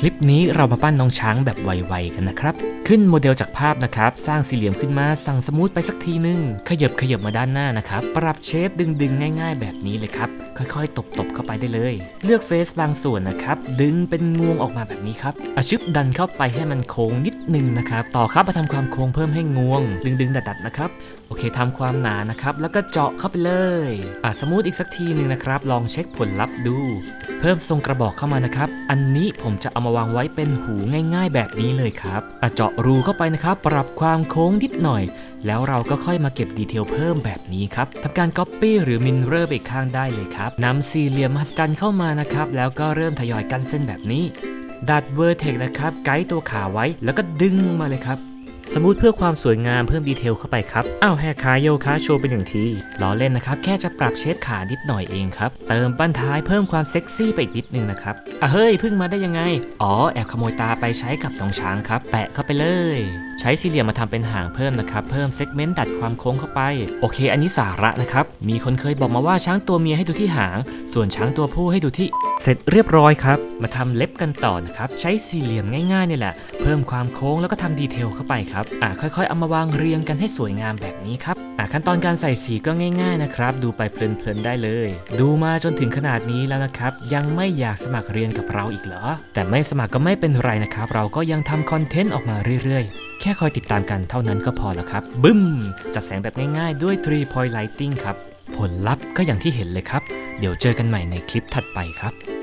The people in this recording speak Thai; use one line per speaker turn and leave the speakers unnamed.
คลิปนี้เรามาปั้นน้องช้างแบบไวๆกันนะครับ ขึ้นโมเดลจากภาพนะครับ สร้างสี่เหลี่ยมขึ้นมา สั่งสมูทไปสักทีนึง ขยับขยับมาด้านหน้านะครับ ปรับเชฟดึงๆ ง่าย ๆ แบบนี้เลยครับ ค่อยๆ ตบๆ เข้าไปได้เลย เลือกเฟซบางส่วนนะครับ ดึงเป็นงวงออกมาแบบนี้ครับอาชึบดันเข้าไปให้มันโค้งนิดนึงนะครับ ต่อครับมาทำความโค้งเพิ่มให้งวง ดึงๆ ดัดๆ นะครับโอเคทำความหนานะครับ แล้วก็เจาะเข้าไปเลย อะสมูทอีกสักทีหนึ่งนะครับ ลองเช็คผลลัพธ์ดู เพิ่มทรงกระบอกเข้ามานะครับ อันนี้ผมจะเอามาวางไว้เป็นหูง่าย ๆ แบบนี้เลยครับเจาะรูเข้าไปนะครับ ปรับความโค้งนิดหน่อย แล้วเราก็ค่อยมาเก็บดีเทลเพิ่มแบบนี้ครับทำการ Copy หรือ Mirror ไปข้างได้เลยครับนำสี่เหลี่ยมมหัศจรรย์เข้ามานะครับ แล้วก็เริ่มทยอยกันเส้นแบบนี้ดัดเวอร์เทกนะครับ ไกด์ตัวขาไว้ แล้วก็ดึงมาเลยครับ สมูทเพื่อความสวยงามเพิ่มดีเทลเข้าไปครับ อ้าวแหกขาโยคะโชว์เป็นหนึ่งทีล้อเล่นนะครับ แค่จะปรับเชฟขานิดหน่อยเองครับ เติมบั้นท้ายเพิ่มความเซ็กซี่ไปอีกนิดนึงนะครับอะเฮ้ยเพิ่งมาได้ยังไง อ๋อแอบขโมยตาไปใช้กับน้องช้างครับ แปะเข้าไปเลย ใช้สี่เหลี่ยมมาทำเป็นหางเพิ่มนะครับ เพิ่มเซกเมนต์ดัดความโค้งเข้าไป โอเค อันนี้สาระนะครับ มีคนเคยบอกมาว่าช้างตัวเมียให้ดูที่หาง ส่วนช้างตัวผู้ให้ดูที่ เสร็จเรียบร้อยครับ มาทำเล็บกันต่อนะครับ ใช้สี่เหลี่ยมง่ายๆนี่แหละ เพิ่มความโค้งแล้วก็ทำดีเทลเข้าไปครับ อะค่อยๆเอามาวางเรียงกันให้สวยงามแบบนี้ครับ อะขั้นตอนการใส่สีก็ง่ายๆนะครับ ดูไปเพลินๆได้เลย ดูมาจนถึงขนาดนี้แล้วนะครับ ยังไม่อยากสมัครเรียนกับเราอีกเหรอ แต่ไม่สมัครก็ไม่เป็นไรนะครับ เราก็ยังทำคอนเทนต์ออกมาเรื่อยๆแค่คอยติดตามกันเท่านั้นก็พอแล้วครับ บึ้ม จัดแสงแบบง่ายๆ ด้วย 3 point lighting ครับ ผลลัพธ์ก็อย่างที่เห็นเลยครับ เดี๋ยวเจอกันใหม่ในคลิปถัดไปครับ